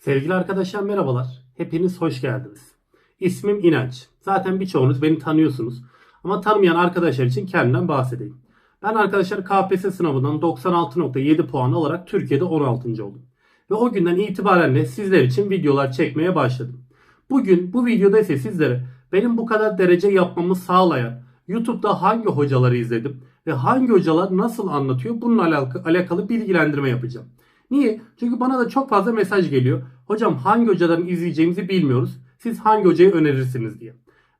Sevgili arkadaşlar merhabalar. Hepiniz hoş geldiniz. İsmim İnanç. Zaten birçoğunuz beni tanıyorsunuz. Ama tanımayan arkadaşlar için kendimden bahsedeyim. Ben arkadaşlar KPSS sınavından 96.7 puan alarak Türkiye'de 16. oldum. Ve o günden itibaren de sizler için videolar çekmeye başladım. Bugün bu videoda ise sizlere benim bu kadar derece yapmamı sağlayan YouTube'da hangi hocaları izledim ve hangi hocalar nasıl anlatıyor bununla alakalı, bilgilendirme yapacağım. Niye? Çünkü bana da çok fazla mesaj geliyor. Hocam hangi hocadan izleyeceğimizi bilmiyoruz. Siz hangi hocayı önerirsiniz diye.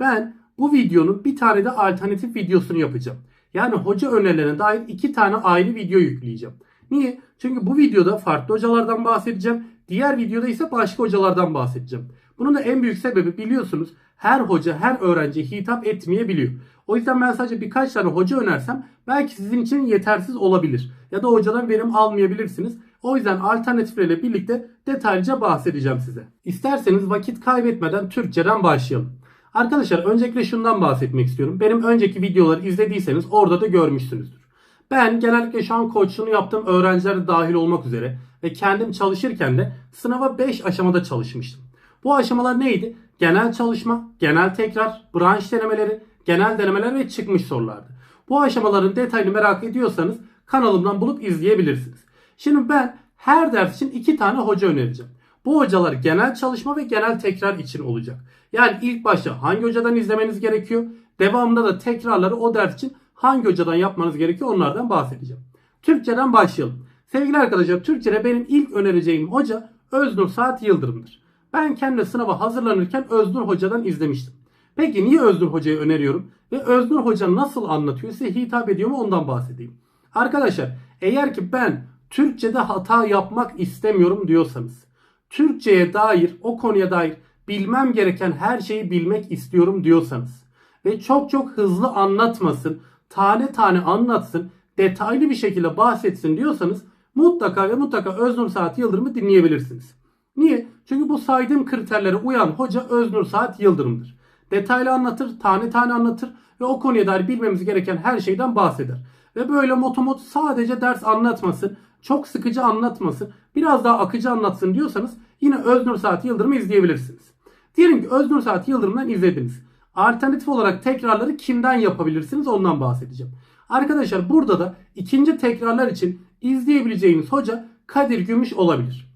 Ben bu videonun bir tane de alternatif videosunu yapacağım. Yani hoca önerilerine dair iki tane ayrı video yükleyeceğim. Niye? Çünkü bu videoda farklı hocalardan bahsedeceğim. Diğer videoda ise başka hocalardan bahsedeceğim. Bunun da en büyük sebebi biliyorsunuz her hoca her öğrenciye hitap etmeyebiliyor. O yüzden ben sadece birkaç tane hoca önersem belki sizin için yetersiz olabilir. Ya da hocadan verim almayabilirsiniz. O yüzden alternatiflerle birlikte detaylıca bahsedeceğim size. İsterseniz vakit kaybetmeden Türkçeden başlayalım. Arkadaşlar öncelikle şundan bahsetmek istiyorum. Benim önceki videoları izlediyseniz orada da görmüşsünüzdür. Ben genellikle şu an koçluğunu yaptığım öğrenciler dahil olmak üzere ve kendim çalışırken de sınava 5 aşamada çalışmıştım. Bu aşamalar neydi? Genel çalışma, genel tekrar, branş denemeleri, genel denemeler ve çıkmış sorulardı. Bu aşamaların detayını merak ediyorsanız kanalımdan bulup izleyebilirsiniz. Şimdi ben her ders için iki tane hoca önereceğim. Bu hocalar genel çalışma ve genel tekrar için olacak. Yani ilk başta hangi hocadan izlemeniz gerekiyor? Devamında da tekrarları o ders için hangi hocadan yapmanız gerekiyor onlardan bahsedeceğim. Türkçeden başlayalım. Sevgili arkadaşlar Türkçede benim ilk önereceğim hoca Öznur Saat Yıldırım'dır. Ben kendi sınava hazırlanırken Öznur Hoca'dan izlemiştim. Peki niye Öznur Hoca'yı öneriyorum? Ve Öznur Hoca nasıl anlatıyor size hitap ediyor mu ondan bahsedeyim. Arkadaşlar eğer ki ben Türkçe'de hata yapmak istemiyorum diyorsanız, Türkçe'ye dair, o konuya dair bilmem gereken her şeyi bilmek istiyorum diyorsanız ve çok çok hızlı anlatmasın, tane tane anlatsın, detaylı bir şekilde bahsetsin diyorsanız mutlaka ve mutlaka Öznur Saat Yıldırım'ı dinleyebilirsiniz. Niye? Çünkü bu saydığım kriterlere uyan hoca Öznur Saat Yıldırım'dır. Detaylı anlatır, tane tane anlatır ve o konuya dair bilmemiz gereken her şeyden bahseder. Ve böyle motomot sadece ders anlatmasın, çok sıkıcı anlatmasın, biraz daha akıcı anlatsın diyorsanız yine Öznur Saat Yıldırım'ı izleyebilirsiniz. Diyelim ki Öznur Saat Yıldırım'dan izlediniz. Alternatif olarak tekrarları kimden yapabilirsiniz ondan bahsedeceğim. Arkadaşlar burada da ikinci tekrarlar için izleyebileceğiniz hoca Kadir Gümüş olabilir.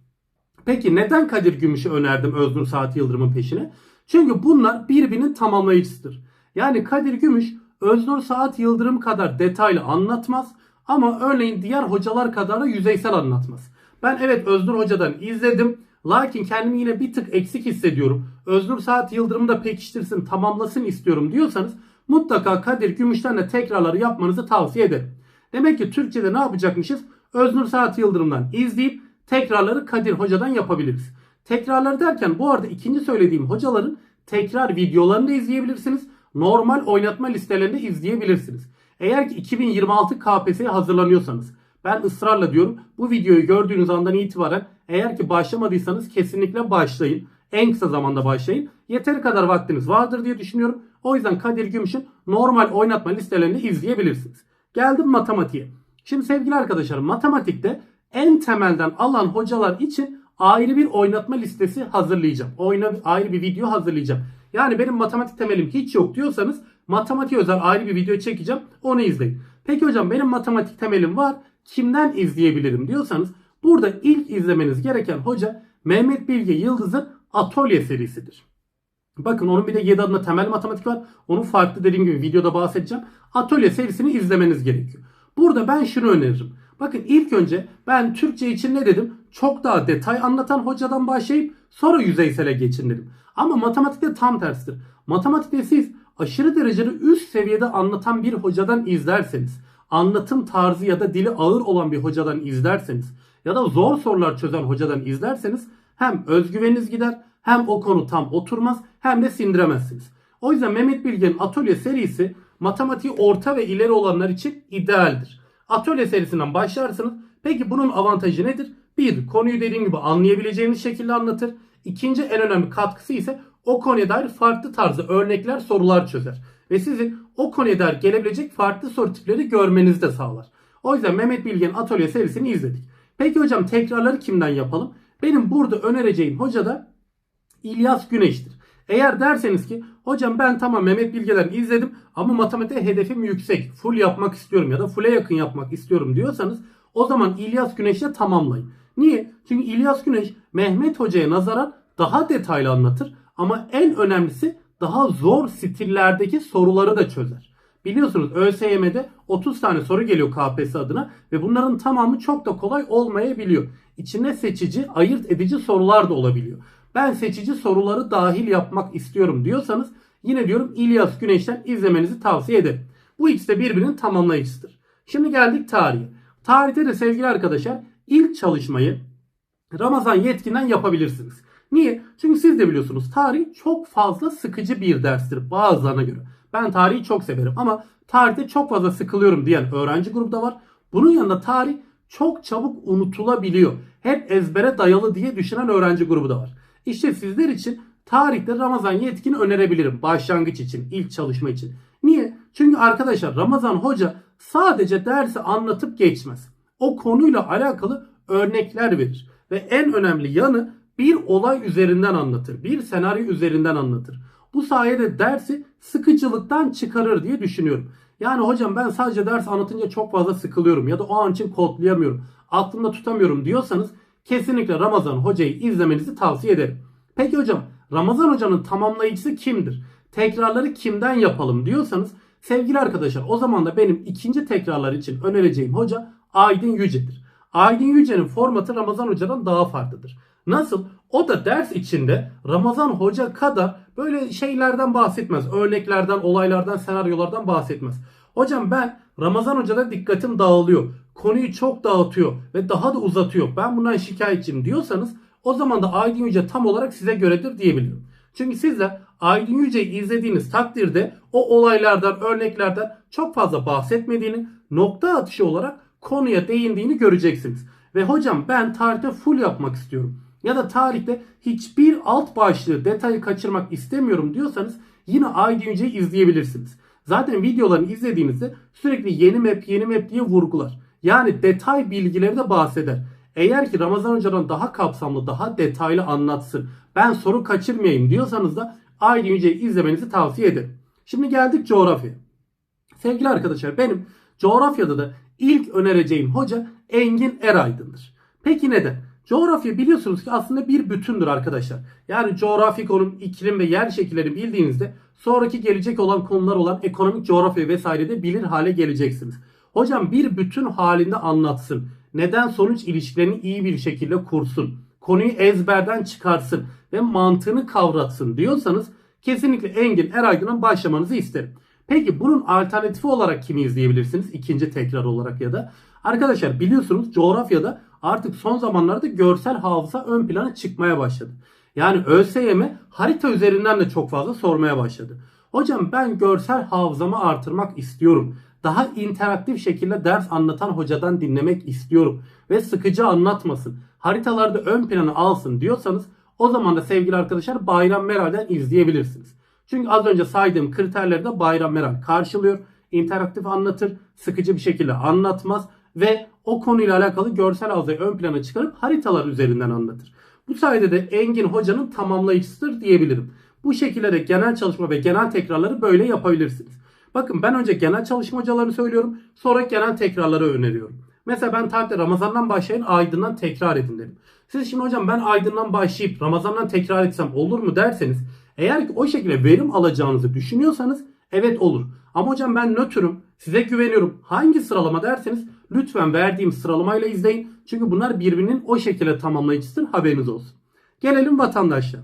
Peki neden Kadir Gümüş'ü önerdim Öznur Saat Yıldırım'ın peşine? Çünkü bunlar birbirinin tamamlayıcısıdır. Yani Kadir Gümüş Öznur Saat Yıldırım kadar detaylı anlatmaz ama örneğin diğer hocalar kadar da yüzeysel anlatmaz. Ben evet Öznur Hoca'dan izledim. Lakin kendimi yine bir tık eksik hissediyorum. Öznur Saat Yıldırım'ı da pekiştirsin, tamamlasın istiyorum diyorsanız mutlaka Kadir Gümüş'ten de tekrarları yapmanızı tavsiye ederim. Demek ki Türkçe'de ne yapacakmışız? Öznur Saat Yıldırım'dan izleyip tekrarları Kadir Hoca'dan yapabiliriz. Tekrarlar derken bu arada ikinci söylediğim hocaların tekrar videolarını da izleyebilirsiniz. Normal oynatma listelerini izleyebilirsiniz. Eğer ki 2026 KPSS'ye hazırlanıyorsanız ben ısrarla diyorum bu videoyu gördüğünüz andan itibaren eğer ki başlamadıysanız kesinlikle başlayın. En kısa zamanda başlayın. Yeteri kadar vaktiniz vardır diye düşünüyorum. O yüzden Kadir Gümüş'ün normal oynatma listelerini izleyebilirsiniz. Geldim matematiğe. Şimdi sevgili arkadaşlar matematikte en temelden alan hocalar için ayrı bir oynatma listesi hazırlayacağım. Oyna, ayrı bir video hazırlayacağım. Yani benim matematik temelim hiç yok diyorsanız matematik özel ayrı bir video çekeceğim. Onu izleyin. Peki hocam benim matematik temelim var. Kimden izleyebilirim diyorsanız burada ilk izlemeniz gereken hoca Mehmet Bilge Yıldız'ın Atölye serisidir. Bakın onun bir de 7 adında temel matematik var. Onu farklı dediğim gibi videoda bahsedeceğim. Atölye serisini izlemeniz gerekiyor. Burada ben şunu öneririm. Bakın ilk önce ben Türkçe için ne dedim? Çok daha detay anlatan hocadan başlayıp sonra yüzeysele geçin dedim. Ama matematikte tam tersidir. Matematikte siz aşırı derecede üst seviyede anlatan bir hocadan izlerseniz, anlatım tarzı ya da dili ağır olan bir hocadan izlerseniz ya da zor sorular çözen hocadan izlerseniz hem özgüveniniz gider hem o konu tam oturmaz hem de sindiremezsiniz. O yüzden Mehmet Bilge'nin Atölye serisi matematiği orta ve ileri olanlar için idealdir. Atölye serisinden başlarsınız. Peki bunun avantajı nedir? Bir, konuyu dediğim gibi anlayabileceğiniz şekilde anlatır. İkinci en önemli katkısı ise o konuya dair farklı tarzda örnekler, sorular çözer. Ve sizin o konuya dair gelebilecek farklı soru tipleri görmenizi de sağlar. O yüzden Mehmet Bilge'nin Atölye serisini izledik. Peki hocam tekrarları kimden yapalım? Benim burada önereceğim hoca da İlyas Güneş'tir. Eğer derseniz ki hocam ben tamam Mehmet Bilgeler'ini izledim ama matematik hedefim yüksek. Full yapmak istiyorum ya da full'e yakın yapmak istiyorum diyorsanız o zaman İlyas Güneş'le tamamlayın. Niye? Çünkü İlyas Güneş Mehmet Hoca'ya nazaran daha detaylı anlatır ama en önemlisi daha zor stillerdeki soruları da çözer. Biliyorsunuz ÖSYM'de 30 tane soru geliyor KPSS adına ve bunların tamamı çok da kolay olmayabiliyor. İçinde seçici, ayırt edici sorular da olabiliyor. Ben seçici soruları dahil yapmak istiyorum diyorsanız yine diyorum İlyas Güneş'ten izlemenizi tavsiye ederim. Bu ikisi de birbirinin tamamlayıcısıdır. Şimdi geldik tarihe. Tarihte de sevgili arkadaşlar ilk çalışmayı Ramazan yetkinden yapabilirsiniz. Niye? Çünkü siz de biliyorsunuz tarih çok fazla sıkıcı bir derstir bazılarına göre. Ben tarihi çok severim ama tarihte çok fazla sıkılıyorum diyen öğrenci grubu da var. Bunun yanında tarih çok çabuk unutulabiliyor. Hep ezbere dayalı diye düşünen öğrenci grubu da var. İşte sizler için tarihte Ramazan yetkini önerebilirim. Başlangıç için, ilk çalışma için. Niye? Çünkü arkadaşlar Ramazan Hoca sadece dersi anlatıp geçmez. O konuyla alakalı örnekler verir. Ve en önemli yanı bir olay üzerinden anlatır. Bir senaryo üzerinden anlatır. Bu sayede dersi sıkıcılıktan çıkarır diye düşünüyorum. Yani hocam ben sadece ders anlatınca çok fazla sıkılıyorum ya da o an için kodlayamıyorum. Aklımda tutamıyorum diyorsanız kesinlikle Ramazan hocayı izlemenizi tavsiye ederim. Peki hocam Ramazan hocanın tamamlayıcısı kimdir? Tekrarları kimden yapalım diyorsanız sevgili arkadaşlar o zaman da benim ikinci tekrarlar için önereceğim hoca Aydın Yüce'dir. Aydın Yüce'nin formatı Ramazan hocadan daha farklıdır. Nasıl? O da ders içinde Ramazan Hoca kadar böyle şeylerden bahsetmez. Örneklerden, olaylardan, senaryolardan bahsetmez. Hocam ben Ramazan Hoca'da dikkatim dağılıyor. Konuyu çok dağıtıyor ve daha da uzatıyor. Ben bundan şikayetçiyim diyorsanız o zaman da Aydın Yüce tam olarak size göredir diyebilirim. Çünkü siz de Aydın Yüce'yi izlediğiniz takdirde o olaylardan, örneklerden çok fazla bahsetmediğini, nokta atışı olarak konuya değindiğini göreceksiniz. Ve hocam ben tarihte full yapmak istiyorum ya da tarihte hiçbir alt başlığı detayı kaçırmak istemiyorum diyorsanız yine Aydın Yüce'yi izleyebilirsiniz. Zaten videolarını izlediğinizde sürekli yeni map yeni map diye vurgular. Yani detay bilgileri de bahseder. Eğer ki Ramazan Hoca'dan daha kapsamlı, daha detaylı anlatsın, ben soru kaçırmayayım diyorsanız da Aydın Yüce'yi izlemenizi tavsiye ederim. Şimdi geldik coğrafya. Sevgili arkadaşlar benim coğrafyada da ilk önereceğim hoca Engin Eraydın'dır. Peki neden? Coğrafya biliyorsunuz ki aslında bir bütündür arkadaşlar. Yani coğrafi konum, iklim ve yer şekillerini bildiğinizde sonraki gelecek olan konular olan ekonomik coğrafya vesaire de bilir hale geleceksiniz. Hocam bir bütün halinde anlatsın. Neden sonuç ilişkilerini iyi bir şekilde kursun. Konuyu ezberden çıkarsın ve mantığını kavratsın diyorsanız kesinlikle Engin Eraydın'a başlamanızı isterim. Peki bunun alternatifi olarak kimi izleyebilirsiniz? İkinci tekrar olarak ya da. Arkadaşlar biliyorsunuz coğrafyada artık son zamanlarda görsel hafıza ön plana çıkmaya başladı. Yani ÖSYM harita üzerinden de çok fazla sormaya başladı. Hocam ben görsel hafızamı artırmak istiyorum. Daha interaktif şekilde ders anlatan hocadan dinlemek istiyorum. Ve sıkıcı anlatmasın. Haritalarda ön plana alsın diyorsanız o zaman da sevgili arkadaşlar Bayram Meral'den izleyebilirsiniz. Çünkü az önce saydığım kriterleri de Bayram Meral karşılıyor. İnteraktif anlatır, sıkıcı bir şekilde anlatmaz ve o konuyla alakalı görsel hafızayı ön plana çıkarıp haritalar üzerinden anlatır. Bu sayede de Engin Hoca'nın tamamlayıcısıdır diyebilirim. Bu şekilde de genel çalışma ve genel tekrarları böyle yapabilirsiniz. Bakın ben önce genel çalışma hocalarını söylüyorum. Sonra genel tekrarları öneriyorum. Mesela ben tarihte Ramazan'dan başlayın Aydın'dan tekrar edin dedim. Siz şimdi hocam ben Aydın'dan başlayıp Ramazan'dan tekrar etsem olur mu derseniz eğer ki o şekilde verim alacağınızı düşünüyorsanız evet olur. Ama hocam ben nötrüm size güveniyorum. Hangi sıralama derseniz lütfen verdiğim sıralamayla izleyin. Çünkü bunlar birbirinin o şekilde tamamlayıcısıdır haberiniz olsun. Gelelim vatandaşlığa.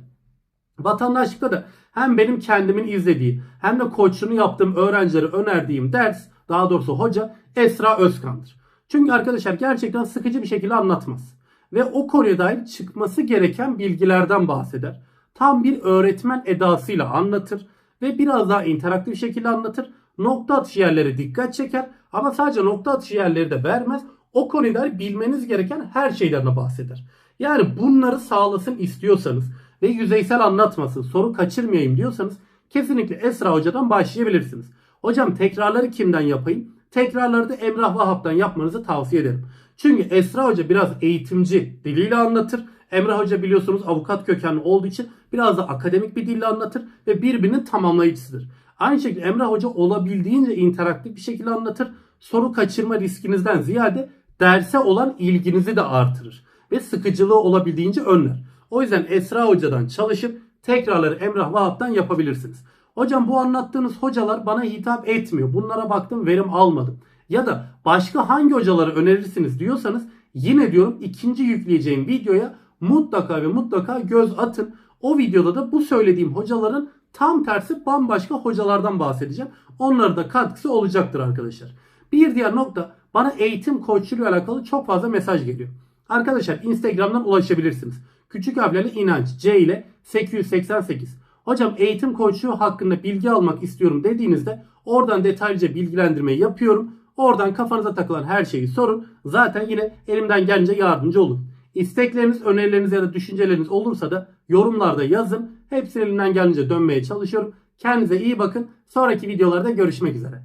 Vatandaşlıkta da hem benim kendimin izlediği hem de koçluğunu yaptığım öğrencilere önerdiğim ders daha doğrusu hoca Esra Özkan'dır. Çünkü arkadaşlar gerçekten sıkıcı bir şekilde anlatmaz. Ve o konuya dair çıkması gereken bilgilerden bahseder. Tam bir öğretmen edasıyla anlatır ve biraz daha interaktif şekilde anlatır. Nokta atışı yerlere dikkat çeker ama sadece nokta atışı yerleri de vermez. O konuda dair bilmeniz gereken her şeyden de bahseder. Yani bunları sağlasın istiyorsanız ve yüzeysel anlatmasın, soru kaçırmayayım diyorsanız kesinlikle Esra Hoca'dan başlayabilirsiniz. Hocam tekrarları kimden yapayım? Tekrarları da Emrah Vahap'tan yapmanızı tavsiye ederim. Çünkü Esra Hoca biraz eğitimci diliyle anlatır. Emre Hoca biliyorsunuz avukat kökenli olduğu için biraz da akademik bir dille anlatır ve birbirinin tamamlayıcısıdır. Aynı şekilde Emre Hoca olabildiğince interaktif bir şekilde anlatır. Soru kaçırma riskinizden ziyade derse olan ilginizi de artırır ve sıkıcılığı olabildiğince önler. O yüzden Esra Hoca'dan çalışıp tekrarları Emrah Vahap'tan yapabilirsiniz. Hocam bu anlattığınız hocalar bana hitap etmiyor. Bunlara baktım verim almadım. Ya da başka hangi hocaları önerirsiniz diyorsanız yine diyorum ikinci yükleyeceğim videoya mutlaka ve mutlaka göz atın. O videoda da bu söylediğim hocaların tam tersi bambaşka hocalardan bahsedeceğim. Onlara da katkısı olacaktır arkadaşlar. Bir diğer nokta bana eğitim koçluğuyla alakalı çok fazla mesaj geliyor. Arkadaşlar Instagram'dan ulaşabilirsiniz. Küçük harflerle inanç C ile 888. Hocam eğitim koçluğu hakkında bilgi almak istiyorum dediğinizde oradan detaylıca bilgilendirmeyi yapıyorum. Oradan kafanıza takılan her şeyi sorun. Zaten yine elimden gelince yardımcı olun. İstekleriniz, önerileriniz ya da düşünceleriniz olursa da yorumlarda yazın. Hepsini elimden gelince dönmeye çalışıyorum. Kendinize iyi bakın. Sonraki videolarda görüşmek üzere.